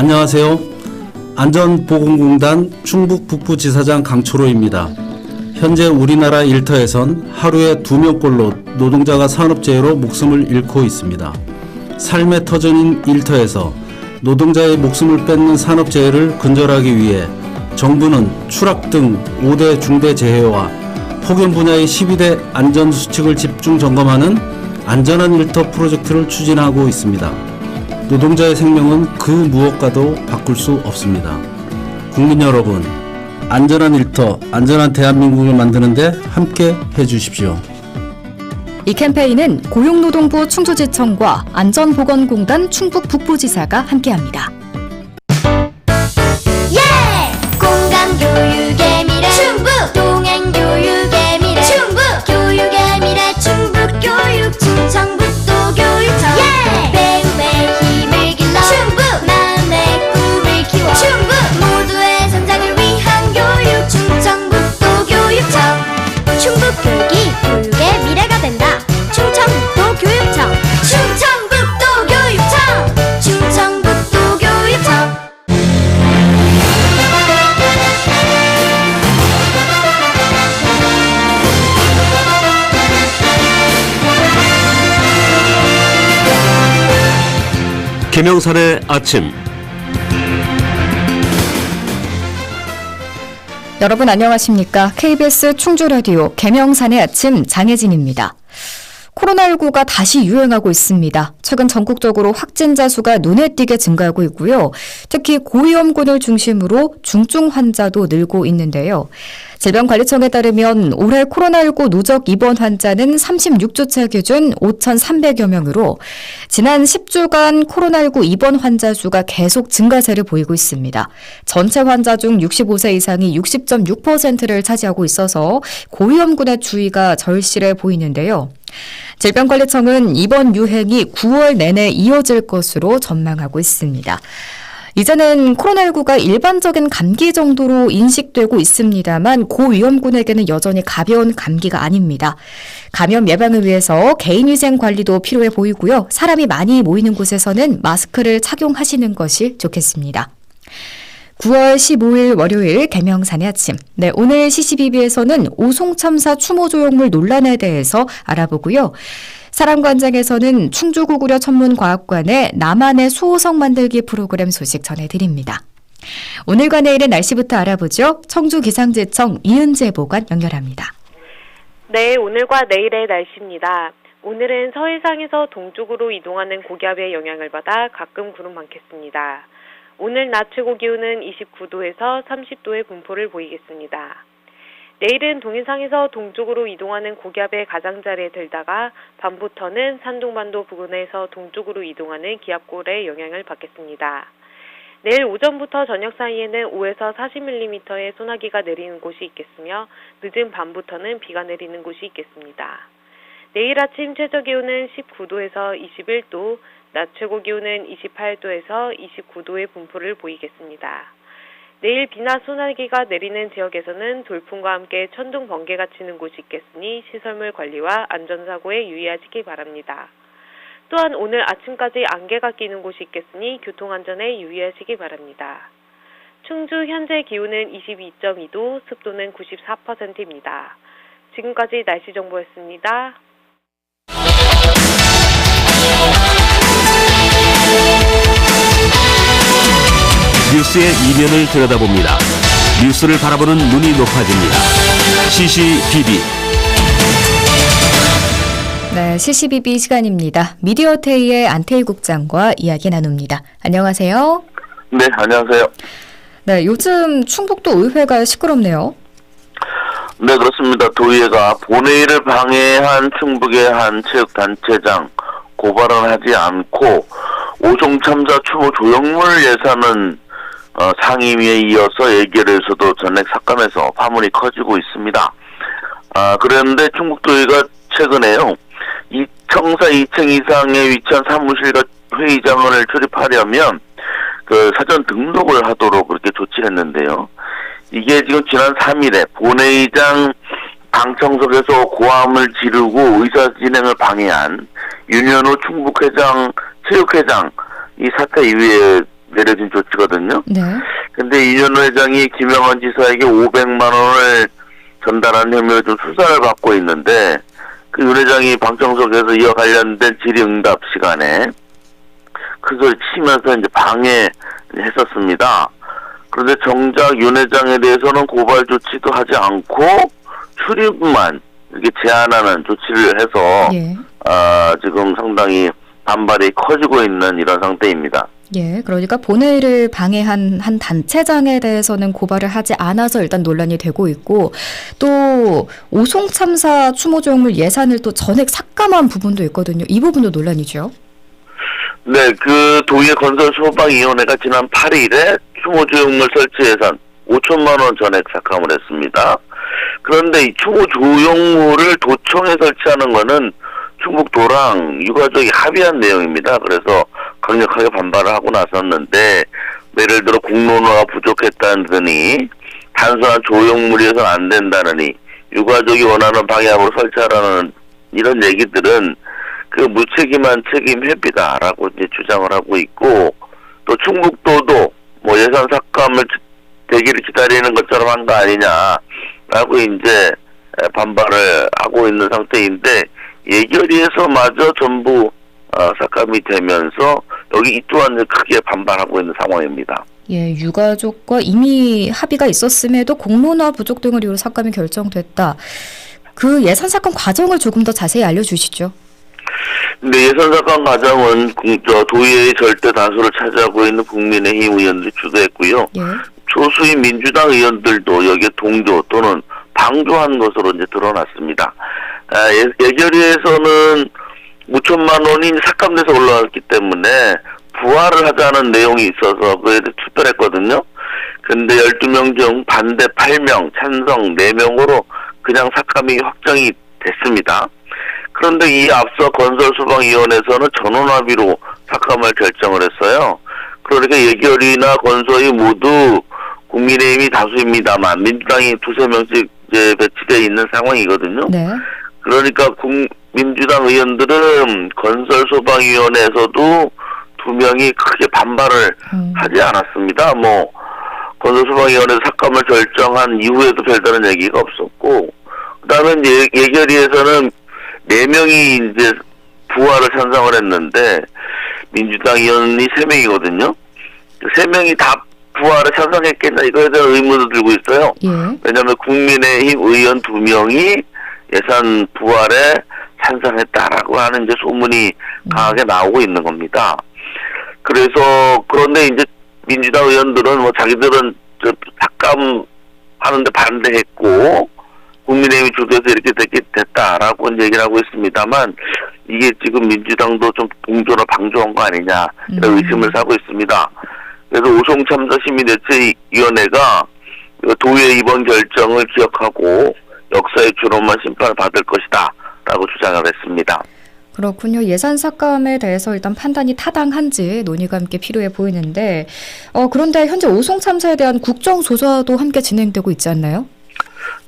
안녕하세요. 안전보건공단 충북 북부지사장 강초로입니다. 현재 우리나라 일터에선 하루에 두 명꼴로 노동자가 산업재해로 목숨을 잃고 있습니다. 삶의 터전인 일터에서 노동자의 목숨을 뺏는 산업재해를 근절하기 위해 정부는 추락 등 5대 중대재해와 폭염 분야의 12대 안전수칙을 집중 점검하는 안전한 일터 프로젝트를 추진하고 있습니다. 노동자의 생명은 그 무엇과도 바꿀 수 없습니다. 국민 여러분, 안전한 일터, 안전한 대한민국을 만드는데 함께 해주십시오. 이 캠페인은 고용노동부 충주지청과 안전보건공단 충북 북부지사가 함께합니다. 김영산의 아침 여러분 안녕하십니까? KBS 충주라디오 개명산의 아침 장혜진입니다. 코로나19가 다시 유행하고 있습니다. 최근 전국적으로 확진자 수가 눈에 띄게 증가하고 있고요. 특히 고위험군을 중심으로 중증 환자도 늘고 있는데요. 질병관리청에 따르면 올해 코로나19 누적 입원 환자는 36주차 기준 5,300여 명으로 지난 10주간 코로나19 입원 환자 수가 계속 증가세를 보이고 있습니다. 전체 환자 중 65세 이상이 60.6%를 차지하고 있어서 고위험군의 주의가 절실해 보이는데요. 질병관리청은 이번 유행이 9월 내내 이어질 것으로 전망하고 있습니다. 이제는 코로나19가 일반적인 감기 정도로 인식되고 있습니다만 고위험군에게는 여전히 가벼운 감기가 아닙니다. 감염 예방을 위해서 개인위생 관리도 필요해 보이고요. 사람이 많이 모이는 곳에서는 마스크를 착용하시는 것이 좋겠습니다. 9월 15일 월요일 개명산의 아침. 네, 오늘 CCBB에서는 오송참사 추모 조형물 논란에 대해서 알아보고요. 사람관장에서는 충주구구려 천문과학관의 나만의 수호성 만들기 프로그램 소식 전해드립니다. 오늘과 내일의 날씨부터 알아보죠. 청주기상제청 이은재 보관 연결합니다. 네, 오늘과 내일의 날씨입니다. 오늘은 서해상에서 동쪽으로 이동하는 고기압의 영향을 받아 가끔 구름 많겠습니다. 오늘 낮 최고 기온은 29도에서 30도의 분포를 보이겠습니다. 내일은 동해상에서 동쪽으로 이동하는 고기압의 가장자리에 들다가 밤부터는 산둥반도 부근에서 동쪽으로 이동하는 기압골의 영향을 받겠습니다. 내일 오전부터 저녁 사이에는 5에서 40mm의 소나기가 내리는 곳이 있겠으며 늦은 밤부터는 비가 내리는 곳이 있겠습니다. 내일 아침 최저 기온은 19도에서 21도, 낮 최고 기온은 28도에서 29도의 분포를 보이겠습니다. 내일 비나 소나기가 내리는 지역에서는 돌풍과 함께 천둥 번개가 치는 곳이 있겠으니 시설물 관리와 안전사고에 유의하시기 바랍니다. 또한 오늘 아침까지 안개가 끼는 곳이 있겠으니 교통안전에 유의하시기 바랍니다. 충주 현재 기온은 22.2도, 습도는 94%입니다. 지금까지 날씨 정보였습니다. 뉴스의 이면을 들여다봅니다. 뉴스를 바라보는 눈이 높아집니다. CCTV 네, CCBB 시간입니다. 미디어테이의 안태희 국장과 이야기 나눕니다. 안녕하세요. 네, 안녕하세요. 네, 요즘 충북도 의회가 시끄럽네요. 네, 그렇습니다. 도의회가 본회의를 방해한 충북의 한 체육단체장 고발은 하지 않고 오송 참사 추모 조형물 예산은 어, 상임위에 이어서 예결에서도 전액 삭감해서 파문이 커지고 있습니다. 아, 그런데 충북도의가 최근에요. 이 청사 2층 이상에 위치한 사무실과 회의장을 출입하려면 그 사전 등록을 하도록 그렇게 조치했는데요. 이게 지금 지난 3일에 본회의장 방청석에서 고함을 지르고 의사 진행을 방해한 윤현호 충북회장, 체육회장 이 사태 이후에 내려진 조치거든요. 네. 근데 이현 회장이 김영환 지사에게 500만 원을 전달한 혐의로 좀 수사를 받고 있는데 그 윤 회장이 방청석에서 이와 관련된 질의응답 시간에 큰 소리 치면서 이제 방해했었습니다. 그런데 정작 윤 회장에 대해서는 고발 조치도 하지 않고 출입만 이렇게 제한하는 조치를 해서 예. 아, 지금 상당히 반발이 커지고 있는 이런 상태입니다. 예, 그러니까 본회의를 방해한 한 단체장에 대해서는 고발을 하지 않아서 일단 논란이 되고 있고 또 오송 참사 추모 조형물 예산을 또 전액 삭감한 부분도 있거든요. 이 부분도 논란이죠. 네, 그 도의 건설 소방위원회가 지난 8일에 추모조형물 설치 예산 5천만 원 전액 삭감을 했습니다. 그런데 이 추모조형물을 도청에 설치하는 거는 충북 도랑 유가족이 합의한 내용입니다. 그래서 강력하게 반발을 하고 나섰는데 예를 들어 공론화가 부족했다느니 단순한 조형물이어서는 안 된다느니 유가족이 원하는 방향으로 설치하라는 이런 얘기들은 그 무책임한 책임 회피다라고 이제 주장을 하고 있고 또 충북도도 뭐 예산 삭감을 기- 되기를 기다리는 것처럼 한 거 아니냐라고 이제 에, 반발을 하고 있는 상태인데 예결위에서마저 전부 어, 삭감이 되면서 여기 이 또한 크게 반발하고 있는 상황입니다. 예, 유가족과 이미 합의가 있었음에도 공론화 부족 등을 이유로 삭감이 결정됐다. 그 예산 삭감 과정을 조금 더 자세히 알려주시죠. 근데 예산 삭감 과정은 도의회의 절대 다수를 차지하고 있는 국민의힘 의원들이 주도했고요. 예, 소수의 민주당 의원들도 여기에 동조 또는 방조한 것으로 이제 드러났습니다. 아, 예, 예결위에서는 5천만 원이 삭감돼서 올라왔기 때문에 부활을 하자는 내용이 있어서 그에 대해 투표했거든요. 근데 12명 중 반대 8명, 찬성 4명으로 그냥 삭감이 확정이 됐습니다. 그런데 이 앞서 건설소방위원회에서는 전원합의로 삭감을 결정을 했어요. 그러니까 예결위나 건설이 모두 국민의힘이 다수입니다만 민주당이 두세 명씩 이제 배치되어 있는 상황이거든요. 네, 그러니까 국, 민주당 의원들은 건설소방위원회에서도 두 명이 크게 반발을 음, 하지 않았습니다. 뭐 건설소방위원회 삭감을 결정한 이후에도 별다른 얘기가 없었고 그다음에 이제 예, 예결위에서는 네 명이 이제 부활을 찬성을 했는데 민주당 의원이 세 명이거든요. 세 명이 다 부활을 찬성했겠나 이거에 대한 의문을 들고 있어요. 예, 왜냐하면 국민의힘 의원 두 명이 예산 부활에 찬성했다라고 하는 이제 소문이 강하게 나오고 있는 겁니다. 그래서 그런데 이제 민주당 의원들은 뭐 자기들은 저 삭감 하는데 반대했고 국민의힘이 주도해서 이렇게 됐, 됐다라고 얘기를 하고 있습니다만 이게 지금 민주당도 좀 동조나 방조한 거 아니냐 이런 음. 의심을 사고 있습니다. 그래서 오송 참사 시민대책위원회가 도의 이번 결정을 기억하고 역사의 주로만 심판을 받을 것이다 라고 주장을 했습니다. 그렇군요. 예산 삭감에 대해서 일단 판단이 타당한지 논의가 함께 필요해 보이는데, 어, 그런데 현재 오송 참사에 대한 국정조사도 함께 진행되고 있지 않나요?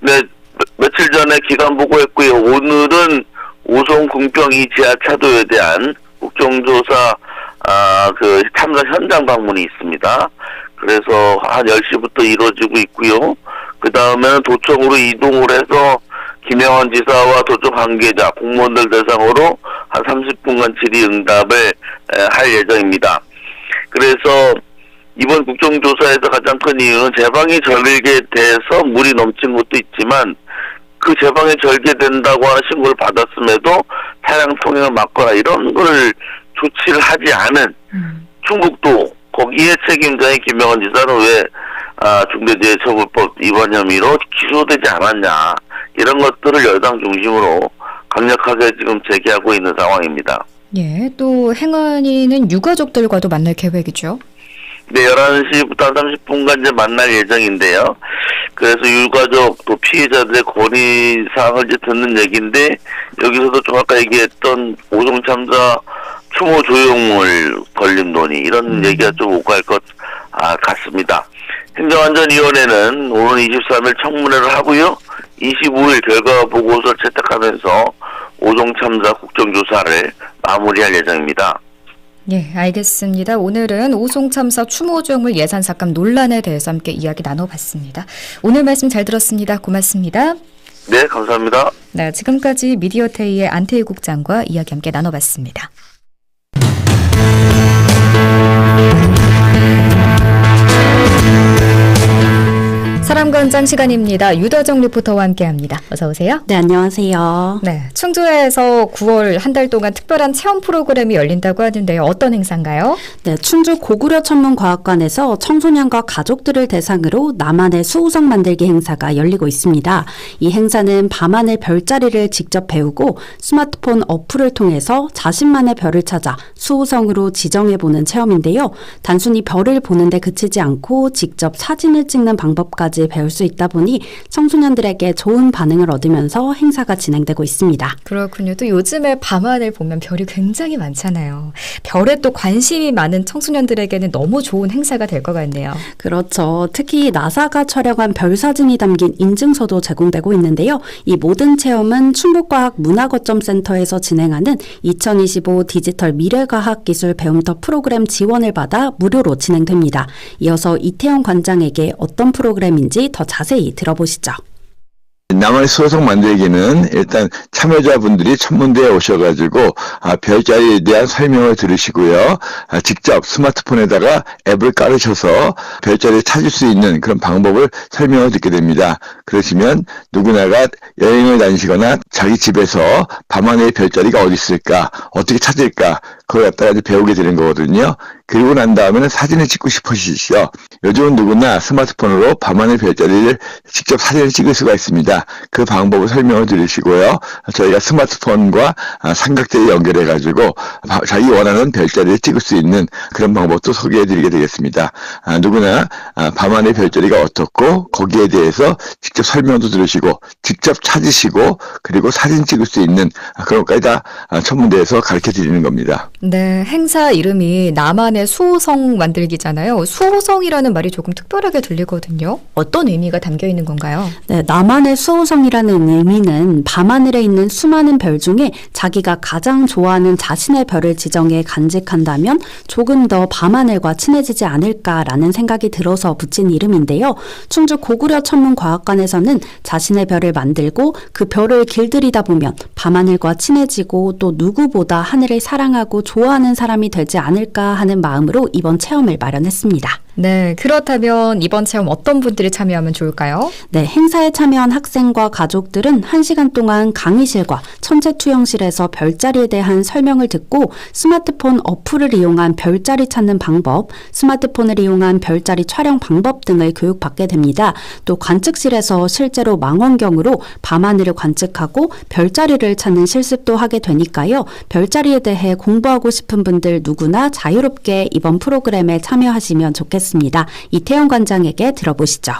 네, 며- 며칠 전에 기간 보고했고요. 오늘은 오송 궁평이 지하 차도에 대한 국정조사 아, 그 참사 현장 방문이 있습니다. 그래서 한 10시부터 이루어지고 있고요. 그 다음에는 도청으로 이동을 해서 김영환 지사와 도청 관계자, 공무원들 대상으로 한 30분간 질의응답을 에, 할 예정입니다. 그래서 이번 국정조사에서 가장 큰 이유는 제방이 절개돼서 물이 넘친 것도 있지만 그 제방이 절개된다고 하는 신고를 받았음에도 차량 통행을 막거나 이런 걸 조치를 하지 않은 음, 충북도 거기에 책임자인 김영환 지사는 왜 아, 중대재해처벌법 위반 혐의로 기소되지 않았냐 이런 것들을 여당 중심으로 강력하게 지금 제기하고 있는 상황입니다. 예, 또 행안위는 유가족들과도 만날 계획이죠. 네, 11시부터 한 30분간 이제 만날 예정인데요. 그래서 유가족 또 피해자들의 권리사항을 이제 듣는 얘기인데, 여기서도 좀 아까 얘기했던 오송 참사 추모 조형물 걸림 논의, 이런 얘기가 좀 오갈 것 아, 같습니다. 행정안전위원회는 오늘 23일 청문회를 하고요. 25일 결과 보고서를 채택하면서 오송 참사 국정조사를 마무리할 예정입니다. 예, 알겠습니다. 오늘은 오송 참사 추모 조형물 예산 삭감 논란에 대해서 함께 이야기 나눠봤습니다. 오늘 말씀 잘 들었습니다. 고맙습니다. 네, 감사합니다. 네, 지금까지 미디어테이의 안태희 국장과 이야기 함께 나눠봤습니다. 사람관장 시간입니다. 유다정 리포터와 함께합니다. 어서 오세요. 네, 안녕하세요. 네, 충주에서 9월 한 달 동안 특별한 체험 프로그램이 열린다고 하는데요. 어떤 행사인가요? 네, 충주 고구려 천문과학관에서 청소년과 가족들을 대상으로 나만의 수호성 만들기 행사가 열리고 있습니다. 이 행사는 밤하늘 별자리를 직접 배우고 스마트폰 어플을 통해서 자신만의 별을 찾아 수호성으로 지정해보는 체험인데요. 단순히 별을 보는데 그치지 않고 직접 사진을 찍는 방법까지 배울 수 있다 보니 청소년들에게 좋은 반응을 얻으면서 행사가 진행되고 있습니다. 그렇군요. 또 요즘에 밤하늘 보면 별이 굉장히 많잖아요. 별에 또 관심이 많은 청소년들에게는 너무 좋은 행사가 될 것 같네요. 그렇죠. 특히 나사가 촬영한 별 사진이 담긴 인증서도 제공되고 있는데요. 이 모든 체험은 충북과학 문화거점센터에서 진행하는 2025 디지털 미래과학 기술 배움터 프로그램 지원을 받아 무료로 진행됩니다. 이어서 이태영 관장에게 어떤 프로그램 인지 더 자세히 들어보시죠. 나만의 수호성 만들기는 일단 참여자분들이 천문대에 오셔가지고 아, 별자리에 대한 설명을 들으시고요. 아, 직접 스마트폰에다가 앱을 깔으셔서 별자리를 찾을 수 있는 그런 방법을 설명을 듣게 됩니다. 그러시면 누구나가 여행을 다니시거나 자기 집에서 밤하늘의 별자리가 어디 있을까, 어떻게 찾을까, 그걸 갖다가 배우게 되는 거거든요. 그리고 난 다음에는 사진을 찍고 싶으시죠. 요즘은 누구나 스마트폰으로 밤하늘 별자리를 직접 사진을 찍을 수가 있습니다. 그 방법을 설명을 드리시고요. 저희가 스마트폰과 아, 삼각대를 연결해가지고 바- 자기 원하는 별자리를 찍을 수 있는 그런 방법도 소개해드리게 되겠습니다. 아, 누구나 아, 밤하늘 별자리가 어떻고 거기에 대해서 직접 설명도 들으시고 직접 찾으시고 그리고 사진 찍을 수 있는 아, 그런 것까지 다 아, 천문대에서 가르쳐 드리는 겁니다. 네, 행사 이름이 나만의 수호성 만들기잖아요. 수호성이라는 말이 조금 특별하게 들리거든요. 어떤 의미가 담겨 있는 건가요? 네, 나만의 수호성이라는 의미는 밤하늘에 있는 수많은 별 중에 자기가 가장 좋아하는 자신의 별을 지정해 간직한다면 조금 더 밤하늘과 친해지지 않을까라는 생각이 들어서 붙인 이름인데요. 충주 고구려 천문과학관에서는 자신의 별을 만들고 그 별을 길들이다 보면 밤하늘과 친해지고 또 누구보다 하늘을 사랑하고 좋아하는 사람이 되지 않을까 하는 마음으로 이번 체험을 마련했습니다. 네, 그렇다면 이번 체험 어떤 분들이 참여하면 좋을까요? 네, 행사에 참여한 학생과 가족들은 1시간 동안 강의실과 천체투영실에서 별자리에 대한 설명을 듣고 스마트폰 어플을 이용한 별자리 찾는 방법, 스마트폰을 이용한 별자리 촬영 방법 등을 교육받게 됩니다. 또 관측실에서 실제로 망원경으로 밤하늘을 관측하고 별자리를 찾는 실습도 하게 되니까요. 별자리에 대해 공부하고 싶은 분들 누구나 자유롭게 이번 프로그램에 참여하시면 좋겠습니다. 이태영 관장에게 들어보시죠.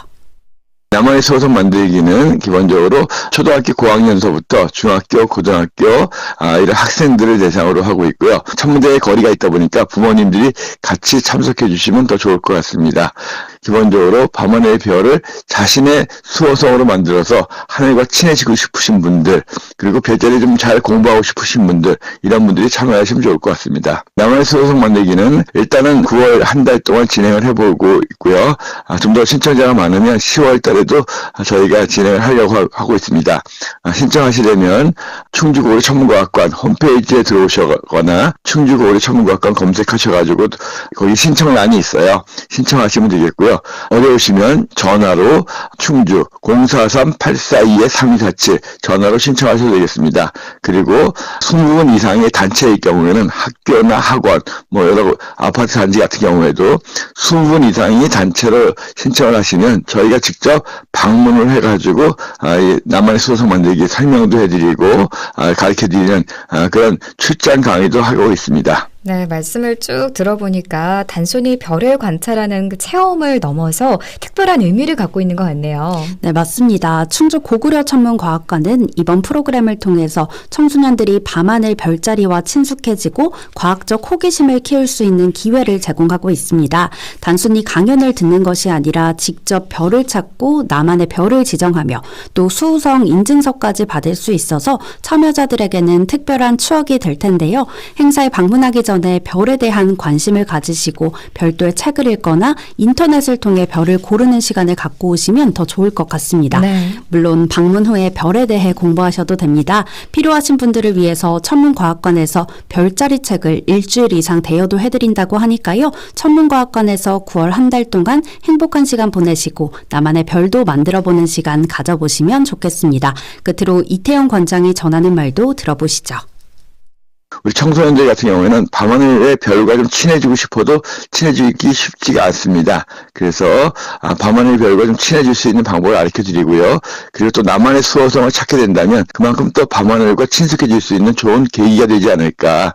나만의 소설 만들기는 기본적으로 초등학교 고학년서부터 중학교, 고등학교 아, 이런 학생들을 대상으로 하고 있고요. 천문대의 거리가 있다 보니까 부모님들이 같이 참석해 주시면 더 좋을 것 같습니다. 기본적으로 밤하늘의 별을 자신의 수호성으로 만들어서 하늘과 친해지고 싶으신 분들 그리고 별자리 좀 잘 공부하고 싶으신 분들 이런 분들이 참여하시면 좋을 것 같습니다. 나만의 수호성 만들기는 일단은 9월 한 달 동안 진행을 해보고 있고요. 아, 좀 더 신청자가 많으면 10월 달에도 저희가 진행을 하려고 하- 하고 있습니다. 아, 신청하시려면 충주고리 천문과학관 홈페이지에 들어오시거나 충주고리 천문과학관 검색하셔가지고 거기 신청란이 있어요. 신청하시면 되겠고요. 어려우시면 전화로 충주 043-842-3247 전화로 신청하셔도 되겠습니다. 그리고 20군 이상의 단체일 경우에는 학교나 학원, 뭐 여러 아파트 단지 같은 경우에도 20분 이상이 단체로 신청을 하시면 저희가 직접 방문을 해가지고 아, 이 나만의 수호성 만들기 설명도 해드리고 아, 가르쳐드리는 아, 그런 출장 강의도 하고 있습니다. 네, 말씀을 쭉 들어보니까 단순히 별을 관찰하는 그 체험을 넘어서 특별한 의미를 갖고 있는 것 같네요. 네, 맞습니다. 충주 고구려 천문과학관은 이번 프로그램을 통해서 청소년들이 밤하늘 별자리와 친숙해지고 과학적 호기심을 키울 수 있는 기회를 제공하고 있습니다. 단순히 강연을 듣는 것이 아니라 직접 별을 찾고 나만의 별을 지정하며 또 수호성 인증서까지 받을 수 있어서 참여자들에게는 특별한 추억이 될 텐데요. 행사에 방문하기 전 전에 별에 대한 관심을 가지시고 별도의 책을 읽거나 인터넷을 통해 별을 고르는 시간을 갖고 오시면 더 좋을 것 같습니다. 네. 물론 방문 후에 별에 대해 공부하셔도 됩니다. 필요하신 분들을 위해서 천문과학관에서 별자리 책을 일주일 이상 대여도 해드린다고 하니까요. 천문과학관에서 9월 한 달 동안 행복한 시간 보내시고 나만의 별도 만들어보는 시간 가져보시면 좋겠습니다. 끝으로 이태영 관장이 전하는 말도 들어보시죠. 우리 청소년들 같은 경우에는 밤하늘의 별과 좀 친해지고 싶어도 친해지기 쉽지가 않습니다. 그래서 아, 밤하늘의 별과 좀 친해질 수 있는 방법을 알려 드리고요. 그리고 또 나만의 수호성을 찾게 된다면 그만큼 또 밤하늘과 친숙해질 수 있는 좋은 계기가 되지 않을까.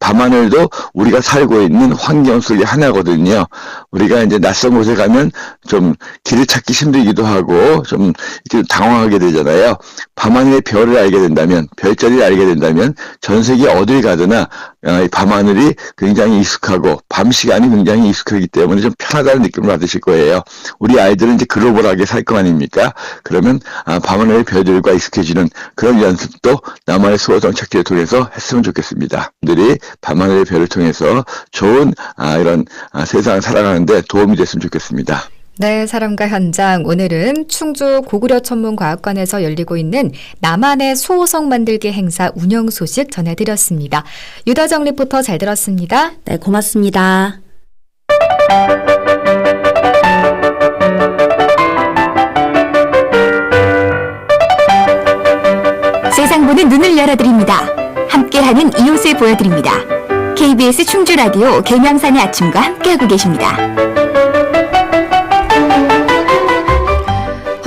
밤하늘도 우리가 살고 있는 환경 속의 하나거든요. 우리가 이제 낯선 곳에 가면 좀 길을 찾기 힘들기도 하고 좀 이렇게 당황하게 되잖아요. 밤하늘의 별을 알게 된다면, 별자리를 알게 된다면 전 세계 어딜 이 밤하늘이 굉장히 익숙하고 밤 시간이 굉장히 익숙하기 때문에 좀 편하다는 느낌을 받으실 거예요. 우리 아이들은 이제 글로벌하게 살 거 아닙니까? 그러면 아, 밤하늘의 별들과 익숙해지는 그런 연습도 나만의 수호성 찾기를 통해서 했으면 좋겠습니다. 들이 밤하늘의 별을 통해서 좋은 아, 이런 아, 세상을 살아가는데 도움이 됐으면 좋겠습니다. 네, 사람과 현장. 오늘은 충주 고구려 천문과학관에서 열리고 있는 나만의 수호성 만들기 행사 운영 소식 전해드렸습니다. 유다정 리포터 잘 들었습니다. 네, 고맙습니다. 세상 보는 눈을 열어드립니다. 함께하는 이웃을 보여드립니다. KBS 충주 라디오 계명산의 아침과 함께하고 계십니다.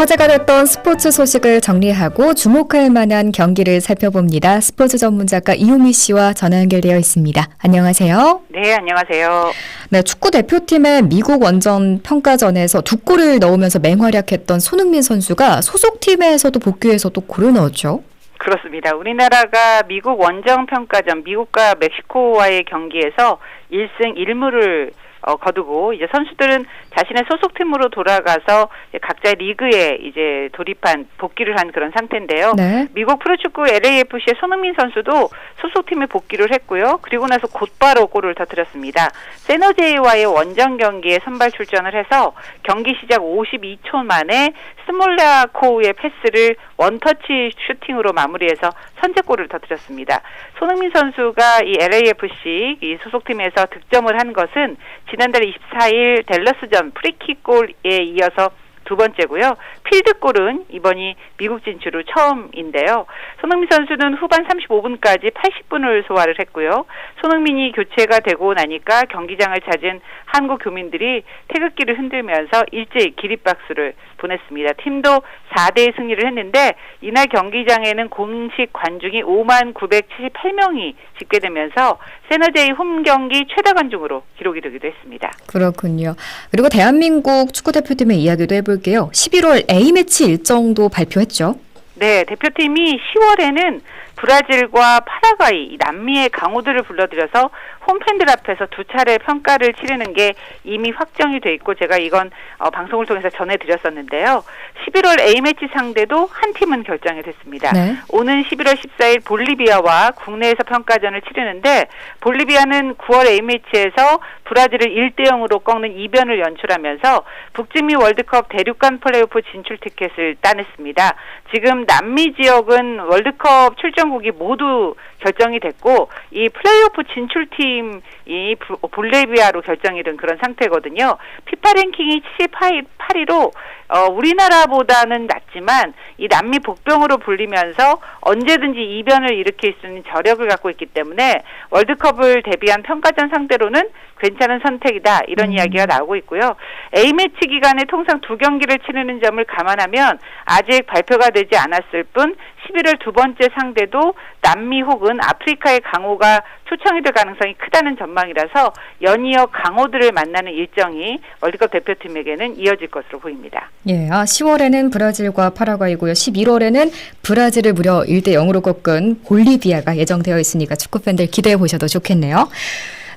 화제가 됐던 스포츠 소식을 정리하고 주목할 만한 경기를 살펴봅니다. 스포츠 전문 작가 이호미 씨와 전화 연결되어 있습니다. 안녕하세요. 네, 안녕하세요. 네, 축구 대표팀의 미국 원정 평가전에서 두 골을 넣으면서 맹활약했던 손흥민 선수가 소속팀에서도 복귀해서 또 골을 넣었죠. 그렇습니다. 우리나라가 미국 원정 평가전 미국과 멕시코와의 경기에서 1승 1무를 어, 거두고 이제 선수들은 자신의 소속팀으로 돌아가서 각자의 리그에 이제 돌입한 복귀를 한 그런 상태인데요. 네. 미국 프로축구 LAFC의 손흥민 선수도 소속팀에 복귀를 했고요. 그리고 나서 곧바로 골을 터뜨렸습니다. 세너제이와의 원정 경기에 선발 출전을 해서 경기 시작 52초 만에 스몰라코우의 패스를 원터치 슈팅으로 마무리해서 선제골을 터뜨렸습니다. 손흥민 선수가 이 LAFC 이 소속팀에서 득점을 한 것은 지난달 24일 댈러스전 프리킥 골에 이어서 두 번째고요. 필드골은 이번이 미국 진출 후 처음인데요. 손흥민 선수는 후반 35분까지 80분을 소화를 했고요. 손흥민이 교체가 되고 나니까 경기장을 찾은 한국 교민들이 태극기를 흔들면서 일제히 기립박수를 보냈습니다. 팀도 4대 승리를 했는데 이날 경기장에는 공식 관중이 5만 978명이 집계되면서 세너제이 홈 경기 최다 관중으로 기록이 되기도 했습니다. 그렇군요. 그리고 대한민국 축구 대표팀의 이야기도 해볼게요. 11월 A매치 일정도 발표했죠. 네, 대표팀이 10월에는 브라질과 파라과이, 이 남미의 강호들을 불러들여서 홈팬들 앞에서 두 차례 평가를 치르는 게 이미 확정이 돼 있고 제가 이건 어, 방송을 통해서 전해드렸었는데요. 11월 A매치 상대도 한 팀은 결정이 됐습니다. 네. 오는 11월 14일 볼리비아와 국내에서 평가전을 치르는데 볼리비아는 9월 A매치에서 브라질을 1대 0으로 꺾는 이변을 연출하면서 북중미 월드컵 대륙간 플레이오프 진출 티켓을 따냈습니다. 지금 남미 지역은 월드컵 출전 국이 모두 결정이 됐고 이 플레이오프 진출팀이 부- 볼리비아로 결정이 된 그런 상태거든요. 피파 랭킹이 78위로 어, 우리나라보다는 낮지만 이 남미 복병으로 불리면서 언제든지 이변을 일으킬 수 있는 저력을 갖고 있기 때문에 월드컵을 대비한 평가전 상대로는 괜찮은 선택이다 이런 이야기가 나오고 있고요. A매치 기간에 통상 두 경기를 치르는 점을 감안하면 아직 발표가 되지 않았을 뿐 11월 두 번째 상대도 남미 혹은 아프리카의 강호가 초청이 될 가능성이 크다는 전망이라서 연이어 강호들을 만나는 일정이 월드컵 대표팀에게는 이어질 것으로 보입니다. 예, 아, 10월에는 브라질과 파라과이고요. 11월에는 브라질을 무려 1대 0으로 꺾은 볼리비아가 예정되어 있으니까 축구 팬들 기대해 보셔도 좋겠네요.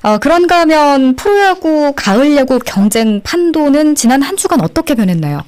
어, 그런가 하면 프로야구 가을 야구 경쟁 판도는 지난 한 주간 어떻게 변했나요?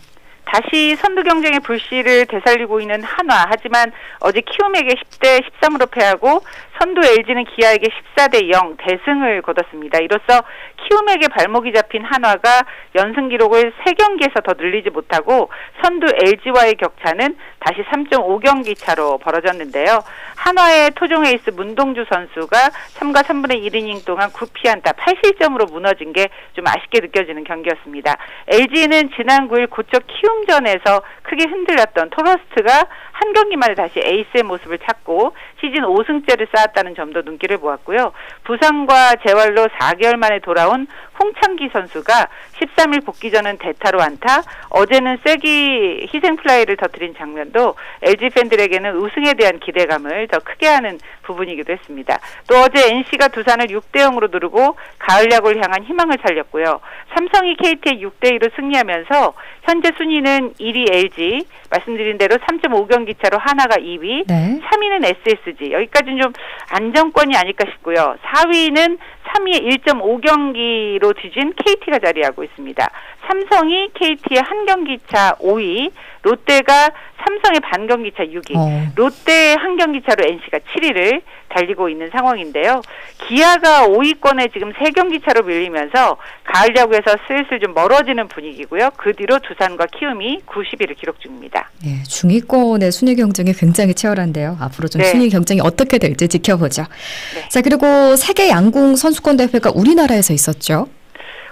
다시 선두 경쟁의 불씨를 되살리고 있는 한화. 하지만 어제 키움에게 10대 13으로 패하고 선두 LG는 기아에게 14대 0 대승을 거뒀습니다. 이로써 키움에게 발목이 잡힌 한화가 연승 기록을 3경기에서 더 늘리지 못하고 선두 LG와의 격차는 다시 3.5경기 차로 벌어졌는데요. 한화의 토종 에이스 문동주 선수가 3과 3분의 1이닝 동안 9피안타 8실점으로 무너진 게 좀 아쉽게 느껴지는 경기였습니다. LG는 지난 9일 고척 키움전에서 크게 흔들렸던 토러스트가 한 경기만에 다시 에이스의 모습을 찾고 시즌 5승째를 쌓았다는 점도 눈길을 모았고요. 부상과 재활로 4개월 만에 돌아온 홍창기 선수가 13일 복귀 전은 대타로 안타, 어제는 쐐기 희생 플라이를 터뜨린 장면도 LG 팬들에게는 우승에 대한 기대감을 더 크게 하는 부분이기도 했습니다. 또 어제 NC가 두산을 6대 0으로 누르고 가을 야구를 향한 희망을 살렸고요. 삼성이 KT에 6대 2로 승리하면서 현재 순위는 1위 LG, 말씀드린 대로 3.5경기 차로 하나가 2위, 네. 3위는 SSG. 여기까지는 좀 안정권이 아닐까 싶고요. 4위는 3위에 1.5경기로 뒤진 KT가 자리하고 있습니다. 삼성이 KT의 한 경기 차 5위, 롯데가 삼성의 반 경기 차 6위, 어. 롯데의 한 경기 차로 NC가 7위를 달리고 있는 상황인데요. 기아가 5위권에 지금 3경기 차로 밀리면서 가을 야구에서 슬슬 좀 멀어지는 분위기고요. 그 뒤로 두산과 키움이 90위를 기록 중입니다. 예, 중위권의 순위 경쟁이 굉장히 치열한데요. 앞으로 좀 네. 순위 경쟁이 어떻게 될지 지켜보죠. 네. 자, 그리고 세계 양궁 선수권 대회가 우리나라에서 있었죠.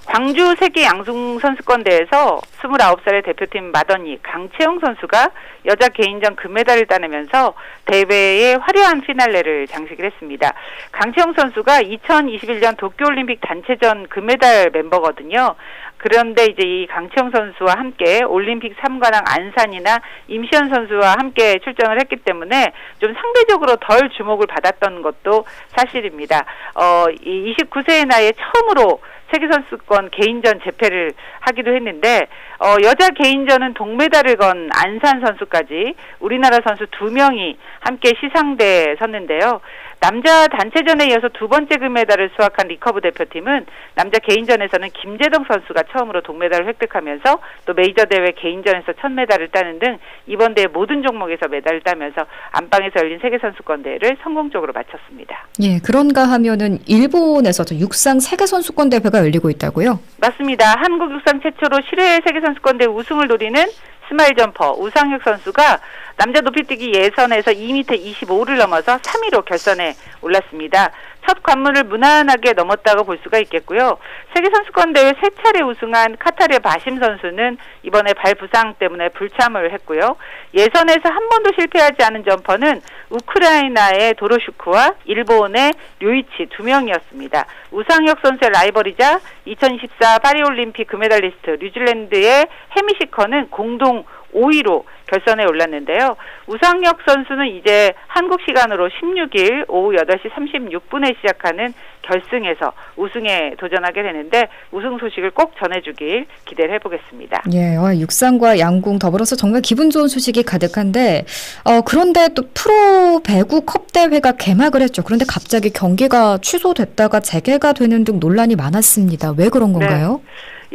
광주 세계 양궁 선수권 대회에서 29살의 대표팀 마더니 강채영 선수가 여자 개인전 금메달을 따내면서 대회의 화려한 피날레를 장식을 했습니다. 강채영 선수가 2021년 도쿄올림픽 단체전 금메달 멤버거든요. 그런데 이제 이 강채영 선수와 함께 올림픽 3관왕 안산이나 임시현 선수와 함께 출전을 했기 때문에 좀 상대적으로 덜 주목을 받았던 것도 사실입니다. 어, 이 29세의 나이에 처음으로 세계선수권 개인전 재패를 하기도 했는데 어, 여자 개인전은 동메달을 건 안산 선수까지 우리나라 선수 두 명이 함께 시상대에 섰는데요. 남자 단체전에 이어서 두 번째 금메달을 수확한 리커브 대표팀은 남자 개인전에서는 김재동 선수가 처음으로 동메달을 획득하면서 또 메이저 대회 개인전에서 첫 메달을 따는 등 이번 대회 모든 종목에서 메달을 따면서 안방에서 열린 세계 선수권 대회를 성공적으로 마쳤습니다. 예, 그런가 하면은 일본에서 저 육상 세계 선수권 대회가 열리고 있다고요? 맞습니다. 한국 육상 최초로 실외 세계 선수권대 우승을 노리는 스마일 점퍼 우상혁 선수가 남자 높이뛰기 예선에서 2m 25를 넘어서 3위로 결선에 올랐습니다. 첫 관문을 무난하게 넘었다고 볼 수가 있겠고요. 세계 선수권 대회 세 차례 우승한 카타르의 바심 선수는 이번에 발 부상 때문에 불참을 했고요. 예선에서 한 번도 실패하지 않은 점퍼는 우크라이나의 도로슈크와 일본의 류이치 두 명이었습니다. 우상혁 선수의 라이벌이자 2024 파리올림픽 금메달리스트 뉴질랜드의 해미시커는 공동 5위로 결선에 올랐는데요. 우상혁 선수는 이제 한국 시간으로 16일 오후 8시 36분에 시작하는 결승에서 우승에 도전하게 되는데 우승 소식을 꼭 전해주길 기대를 해보겠습니다. 예, 어, 육상과 양궁 더불어서 정말 기분 좋은 소식이 가득한데, 어, 그런데 또 프로 배구 컵 대회가 개막을 했죠. 그런데 갑자기 경기가 취소됐다가 재개가 되는 등 논란이 많았습니다. 왜 그런 건가요?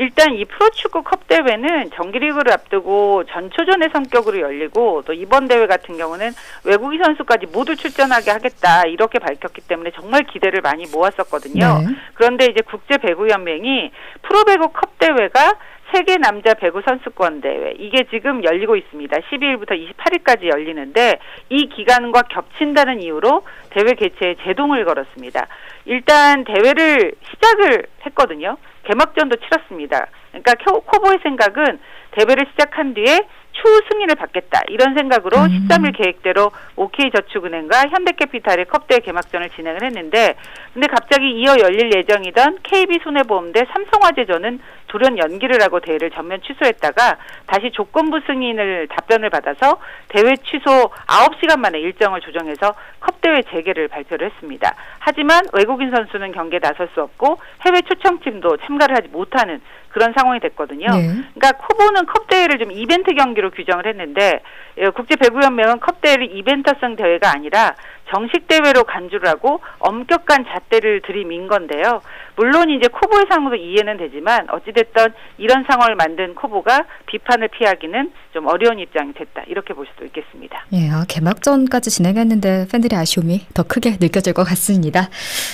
일단 이 프로축구 컵 대회는 정기리그를 앞두고 전초전의 성격으로 열리고 또 이번 대회 같은 경우는 외국인 선수까지 모두 출전하게 하겠다 이렇게 밝혔기 때문에 정말 기대를 많이 모았었거든요. 네. 그런데 이제 국제 배구 연맹이 프로 배구 컵 대회가 세계 남자 배구 선수권 대회 이게 지금 열리고 있습니다. 12일부터 28일까지 열리는데 이 기간과 겹친다는 이유로 대회 개최에 제동을 걸었습니다. 일단 대회를 시작을 했거든요. 개막전도 치렀습니다. 그러니까 코- 코보의 생각은 대회를 시작한 뒤에 추후 승인을 받겠다 이런 생각으로 음. 13일 계획대로 OK저축은행과 현대캐피탈의 컵대회 개막전을 진행을 했는데 근데 갑자기 이어 열릴 예정이던 KB손해보험대 삼성화재전은 돌연 연기를 하고 대회를 전면 취소했다가 다시 조건부 승인을 답변을 받아서 대회 취소 9시간 만에 일정을 조정해서 컵대회 재개를 발표를 했습니다. 하지만 외국인 선수는 경기에 나설 수 없고 해외 초청팀도 참가를 하지 못하는 그런 상황이 됐거든요. 네. 그러니까 코보는 컵 대회를 좀 이벤트 경기로 규정을 했는데 예, 국제 배구 연맹은 컵 대회를 이벤트성 대회가 아니라 정식 대회로 간주를 하고 엄격한 잣대를 들이민 건데요. 물론 이제 코보의 상황도 이해는 되지만 어찌됐든 이런 상황을 만든 코보가 비판을 피하기는 좀 어려운 입장이 됐다. 이렇게 볼 수도 있겠습니다. 예, 아, 개막전까지 진행했는데 팬들의 아쉬움이 더 크게 느껴질 것 같습니다.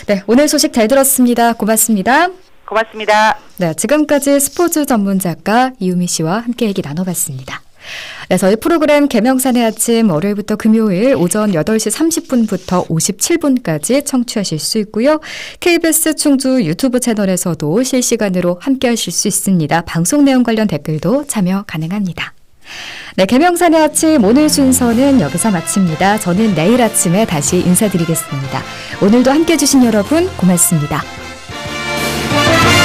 네, 오늘 소식 잘 들었습니다. 고맙습니다. 고맙습니다. 네, 지금까지 스포츠 전문 작가 이유미 씨와 함께 얘기 나눠봤습니다. 네, 저희 프로그램 개명산의 아침 월요일부터 금요일 오전 8시 30분부터 57분까지 청취하실 수 있고요. KBS 충주 유튜브 채널에서도 실시간으로 함께 하실 수 있습니다. 방송 내용 관련 댓글도 참여 가능합니다. 네, 개명산의 아침 오늘 순서는 여기서 마칩니다. 저는 내일 아침에 다시 인사드리겠습니다. 오늘도 함께 해주신 여러분 고맙습니다. Thank you.